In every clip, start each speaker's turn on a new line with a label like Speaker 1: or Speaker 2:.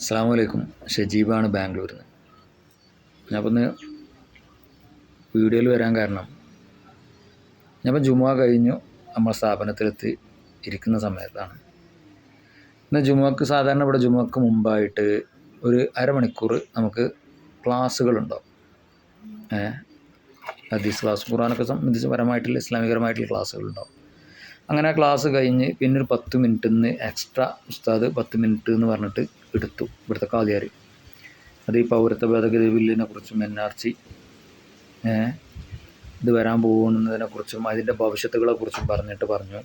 Speaker 1: അസ്സാം വലൈക്കും ഷജീബാണ് ബാംഗ്ലൂരിൽ നിന്ന് ഞാനിപ്പോൾ ഒന്ന് വീഡിയോയിൽ വരാൻ കാരണം ഞാനിപ്പോൾ ജുമുഅ കഴിഞ്ഞു. നമ്മുടെ സ്ഥാപനത്തിലെത്തി ഇരിക്കുന്ന സമയത്താണ്. ഇന്ന് ജുമുഅക്ക് സാധാരണ ഇവിടെ ജുമുഅക്ക് മുമ്പായിട്ട് ഒരു അരമണിക്കൂർ നമുക്ക് ക്ലാസ്സുകളുണ്ടാവും ഏ? ഹദീസ് ക്ലാസ് ഖുറാനൊക്കെ സംബന്ധിച്ച് പരമായിട്ടുള്ള ഇസ്ലാമികരമായിട്ടുള്ള ക്ലാസ്സുകളുണ്ടാവും അങ്ങനെ ആ ക്ലാസ് കഴിഞ്ഞ് പിന്നെ ഒരു പത്ത് മിനിറ്റ് നിന്ന് എക്സ്ട്രാ ഉസ്താദ് പത്ത് മിനിറ്റ് എന്ന് പറഞ്ഞിട്ട് എടുത്തു. ഇവിടുത്തെ കാലിയാർ അത് ഈ പൗരത്വ ഭേദഗതി ബില്ലിനെ കുറിച്ചും എൻ ആർ സി ഇത് വരാൻ പോകുന്നതിനെ കുറിച്ചും അതിന്റെ ഭവിഷ്യത്തുകളെ കുറിച്ചും പറഞ്ഞിട്ട് പറഞ്ഞു.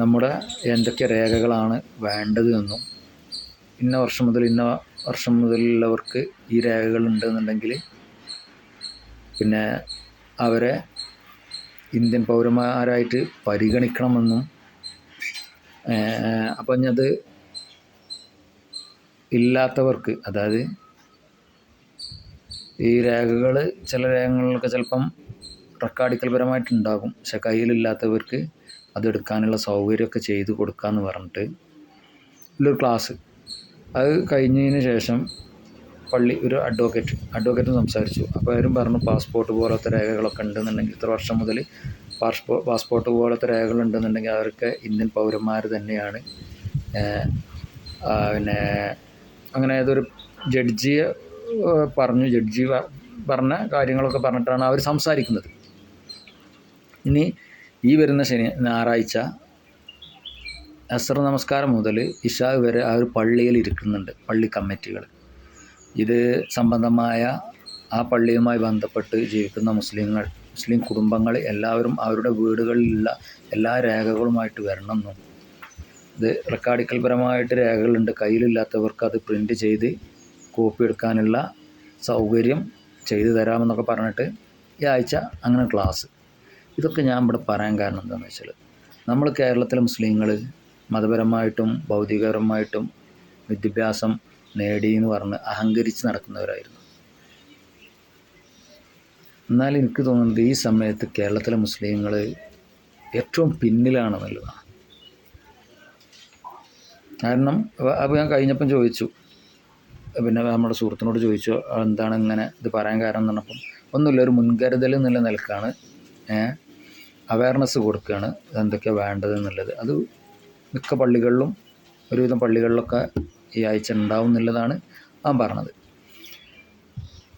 Speaker 1: നമ്മുടെ എന്തൊക്കെ രേഖകളാണ് വേണ്ടത് എന്നും ഇന്ന വർഷം മുതൽ ഇന്ന വർഷം മുതലുള്ളവർക്ക് ഈ രേഖകൾ ഉണ്ടെന്നുണ്ടെങ്കിൽ പിന്നെ അവരെ ഇന്ത്യൻ പൗരന്മാരായിട്ട് പരിഗണിക്കണമെന്നും അപ്പം അത് ഇല്ലാത്തവർക്ക് അതായത് ഈ രേഖകൾ ചില രേഖകളിലൊക്കെ ചിലപ്പം റെക്കാർഡിക്കൽപരമായിട്ടുണ്ടാകും. പക്ഷെ കയ്യിലില്ലാത്തവർക്ക് അതെടുക്കാനുള്ള സൗകര്യമൊക്കെ ചെയ്ത് കൊടുക്കാമെന്ന് പറഞ്ഞിട്ട് ഒരു ക്ലാസ്. അത് കഴിഞ്ഞതിന് ശേഷം പള്ളി ഒരു അഡ്വക്കേറ്റ് അഡ്വക്കേറ്റ് സംസാരിച്ചു. അപ്പോൾ അവരും പറഞ്ഞു പാസ്പോർട്ട് പോലത്തെ രേഖകളൊക്കെ ഉണ്ടെന്നുണ്ടെങ്കിൽ ഇത്ര വർഷം മുതൽ പാസ്പോ പാസ്പോർട്ട് പോലത്തെ രേഖകൾ ഉണ്ടെന്നുണ്ടെങ്കിൽ അവർക്ക് ഇന്ത്യൻ പൗരന്മാർ തന്നെയാണ് പിന്നെ അങ്ങനെ ഏതൊരു ജഡ്ജിയെ പറഞ്ഞു ജഡ്ജി പറഞ്ഞ കാര്യങ്ങളൊക്കെ പറഞ്ഞിട്ടാണ് അവർ സംസാരിക്കുന്നത്. ഇനി ഈ വരുന്ന ശനി ഞായറാഴ്ച അസർ നമസ്കാരം മുതൽ ഇഷാ വരെ ആ ഒരു പള്ളിയിൽ ഇരിക്കുന്നുണ്ട് പള്ളി കമ്മിറ്റികൾ ഇത് സംബന്ധമായ ആ പള്ളിയുമായി ബന്ധപ്പെട്ട് ജീവിക്കുന്ന മുസ്ലിങ്ങൾ മുസ്ലിം കുടുംബങ്ങൾ എല്ലാവരും അവരുടെ വീടുകളിലുള്ള എല്ലാ രേഖകളുമായിട്ട് വരണമെന്നും ഇത് റെക്കാർഡിക്കൽപരമായിട്ട് രേഖകളുണ്ട്. കയ്യിലില്ലാത്തവർക്ക് അത് പ്രിന്റ് ചെയ്ത് കോപ്പി എടുക്കാനുള്ള സൗകര്യം ചെയ്തു തരാമെന്നൊക്കെ പറഞ്ഞിട്ട് ഈ ആഴ്ച അങ്ങനെ ക്ലാസ് ഇതൊക്കെ ഞാൻ ഇവിടെ പറയാൻ കാരണം എന്താണെന്ന് വെച്ചാൽ നമ്മൾ കേരളത്തിലെ മുസ്ലിങ്ങൾ മതപരമായിട്ടും ഭൗതികപരമായിട്ടും വിദ്യാഭ്യാസം നേടി എന്ന് പറഞ്ഞ് അഹങ്കരിച്ച് നടക്കുന്നവരായിരുന്നു. എന്നാൽ എനിക്ക് തോന്നുന്നത് ഈ സമയത്ത് കേരളത്തിലെ മുസ്ലിങ്ങൾ ഏറ്റവും പിന്നിലാണെന്നുള്ളതാണ്. കാരണം അപ്പോൾ ഞാൻ കഴിഞ്ഞപ്പം ചോദിച്ചു. പിന്നെ നമ്മുടെ സുഹൃത്തിനോട് ചോദിച്ചു എന്താണ് ഇങ്ങനെ ഇത് പറയാൻ കാരണം? എന്ന് പറഞ്ഞപ്പം ഒന്നുമില്ല ഒരു മുൻകരുതൽ എന്നുള്ള നിലക്കാണ്. അവയർനെസ് കൊടുക്കുകയാണ് എന്തൊക്കെയാണ് വേണ്ടത് എന്നുള്ളത്. അത് മിക്ക പള്ളികളിലും ഒരുവിധം പള്ളികളിലൊക്കെ ഈ ആഴ്ച ഉണ്ടാവും എന്നുള്ളതാണ് ഞാൻ പറഞ്ഞത്.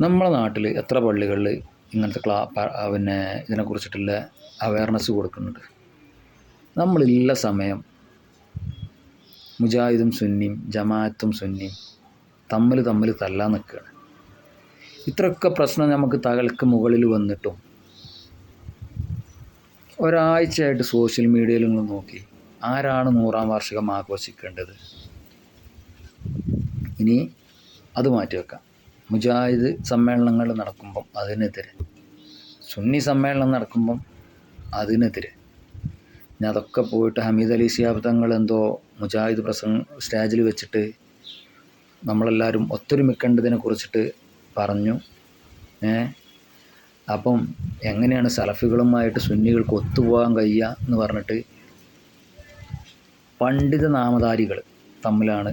Speaker 1: നമ്മളെ നാട്ടിൽ എത്ര പള്ളികളിൽ ഇങ്ങനത്തെ ക്ലാ പിന്നെ ഇതിനെക്കുറിച്ചിട്ടുള്ള അവയർനെസ് കൊടുക്കുന്നുണ്ട്? നമ്മളില്ല സമയം മുജാഹിദും സുന്നിയും ജമാഅത്തും സുന്നിയും തമ്മിൽ തമ്മിൽ തല്ലാൻ നിൽക്കുകയാണ്. ഇത്രയൊക്കെ പ്രശ്നം നമുക്ക് തകൾക്ക് മുകളിൽ വന്നിട്ടും ഒരാഴ്ചയായിട്ട് സോഷ്യൽ മീഡിയയിൽ നിങ്ങൾ നോക്കി ആരാണ് നൂറാം വാർഷികം ആഘോഷിക്കേണ്ടത്? ഇനി അത് മാറ്റിവെക്കാം മുജാഹിദ് സമ്മേളനങ്ങൾ നടക്കുമ്പം അതിനെതിരെ സുന്നി സമ്മേളനം നടക്കുമ്പം അതിനെതിരെ. ഞാൻ അതൊക്കെ പോയിട്ട് ഹമീദ് അലി ശിഹാബ് തങ്ങൾ എന്തോ മുജാഹിദ് പ്രസംഗം സ്റ്റേജിൽ വെച്ചിട്ട് നമ്മളെല്ലാവരും ഒത്തൊരുമിക്കേണ്ടതിനെ കുറിച്ചിട്ട് പറഞ്ഞു. അപ്പം എങ്ങനെയാണ് സലഫികളുമായിട്ട് സുന്നികൾക്ക് ഒത്തുപോകാൻ കഴിയുക എന്ന് പറഞ്ഞിട്ട് പണ്ഡിത നാമധാരികൾ തമ്മിലാണ്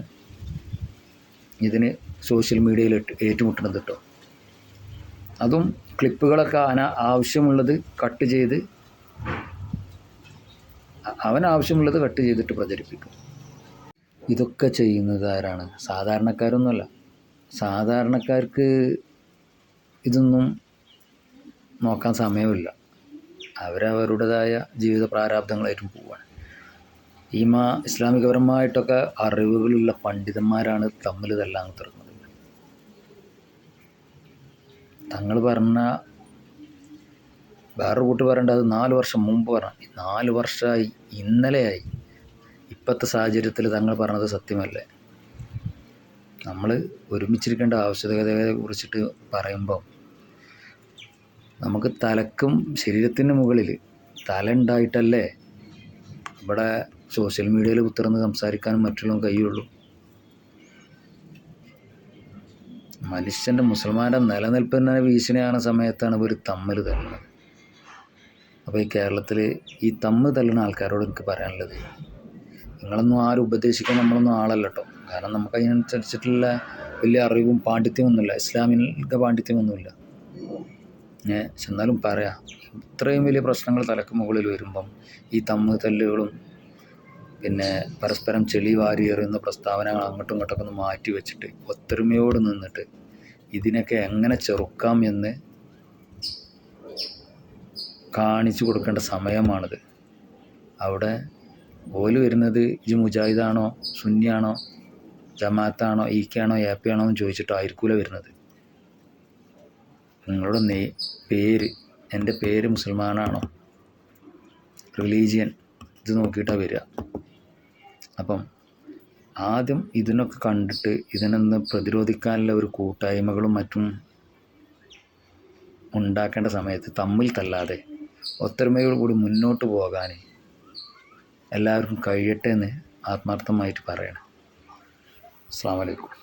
Speaker 1: ഇതിന് സോഷ്യൽ മീഡിയയിൽ ഏറ്റുമുട്ടുന്നത് കേട്ടോ അതും ക്ലിപ്പുകളൊക്കെ അന ആവശ്യമുള്ളത് കട്ട് ചെയ്ത് അവൻ ആവശ്യമുള്ളത് കട്ട് ചെയ്തിട്ട് പ്രചരിപ്പിക്കും. ഇതൊക്കെ ചെയ്യുന്നത് ആരാണ്? സാധാരണക്കാരൊന്നുമല്ല. സാധാരണക്കാർക്ക് ഇതൊന്നും നോക്കാൻ സമയമില്ല. അവരവരുടേതായ ജീവിത പ്രാരാബ്ദങ്ങളായിട്ടും പോവുകയാണ് ഈ മാ ഇസ്ലാമികപരമായിട്ടൊക്കെ അറിവുകളുള്ള പണ്ഡിതന്മാരാണ് തമ്മിൽ ഇതെല്ലാം തുറന്നത് തങ്ങൾ പറഞ്ഞ വേറൊരു കൂട്ട് പറയേണ്ടത് അത് നാല് വർഷം മുമ്പ് പറഞ്ഞു നാല് വർഷമായി ഇന്നലെയായി. ഇപ്പോഴത്തെ സാഹചര്യത്തിൽ തങ്ങൾ പറഞ്ഞത് സത്യമല്ലേ. നമ്മൾ ഒരുമിച്ചിരിക്കേണ്ട ആവശ്യകതയെ കുറിച്ചിട്ട് പറയുമ്പം നമുക്ക് തലക്കും ശരീരത്തിന് മുകളിൽ തല ഉണ്ടായിട്ടല്ലേ ഇവിടെ സോഷ്യൽ മീഡിയയിൽ കുത്തിറന്ന് സംസാരിക്കാനും മറ്റുള്ള കഴിയുള്ളൂ. മനുഷ്യന്റെ മുസൽമാന്റെ നിലനിൽപ്പിനെ വീശിനെയാണ് സമയത്താണ് ഇവർ തമ്മിൽ തല്ലുന്നത്. അപ്പോൾ ഈ കേരളത്തിൽ ഈ തമ്മ് തല്ലുന്ന ആൾക്കാരോട് എനിക്ക് പറയാനുള്ളത് നിങ്ങളൊന്നും ആരും ഉപദേശിക്കാൻ നമ്മളൊന്നും ആളല്ല കേട്ടോ. കാരണം നമുക്ക് അതിനനുസരിച്ചിട്ടുള്ള വലിയ അറിവും പാണ്ഡിത്യമൊന്നുമില്ല ഇസ്ലാമിക പാണ്ഡിത്യമൊന്നുമില്ല പക്ഷെ എന്നാലും പറയാം. ഇത്രയും വലിയ പ്രശ്നങ്ങൾ തലക്ക് മുകളിൽ വരുമ്പം ഈ തമ്മ് തല്ലുകളും പിന്നെ പരസ്പരം ചെളി വാരി എറിയുന്ന പ്രസ്താവനകൾ അങ്ങോട്ടും ഇങ്ങോട്ടൊക്കെ ഒന്ന് മാറ്റി വെച്ചിട്ട് ഒത്തൊരുമയോട് നിന്നിട്ട് ഇതിനൊക്കെ എങ്ങനെ ചെറുക്കാം എന്ന് കാണിച്ചു കൊടുക്കേണ്ട സമയമാണിത്. അവിടെ ഓൽ വരുന്നത് ഈ മുജാഹിദാണോ സുന്നിയാണോ ജമാഅത്താണോ ഈക്കാണോ ഏപ്പയാണോ എന്ന് ചോദിച്ചിട്ടായിരിക്കൂല വരുന്നത്. നിങ്ങളുടെ നേ പേര് എന്റെ പേര് മുസൽമാനാണോ? റിലീജിയൻ ഇത് നോക്കിയിട്ടാണ് വരിക. അപ്പം ആദ്യം ഇതിനൊക്കെ കണ്ടിട്ട് ഇതിനൊന്ന് പ്രതിരോധിക്കാനുള്ള ഒരു കൂട്ടായ്മകളും മറ്റും ഉണ്ടാക്കേണ്ട സമയത്ത് തമ്മിൽ തല്ലാതെ ഒത്തൊരുമയോട് കൂടി മുന്നോട്ട് പോകാൻ എല്ലാവർക്കും കഴിയട്ടെ എന്ന് ആത്മാർത്ഥമായിട്ട് പറയണം. അസ്സാം വലൈക്കും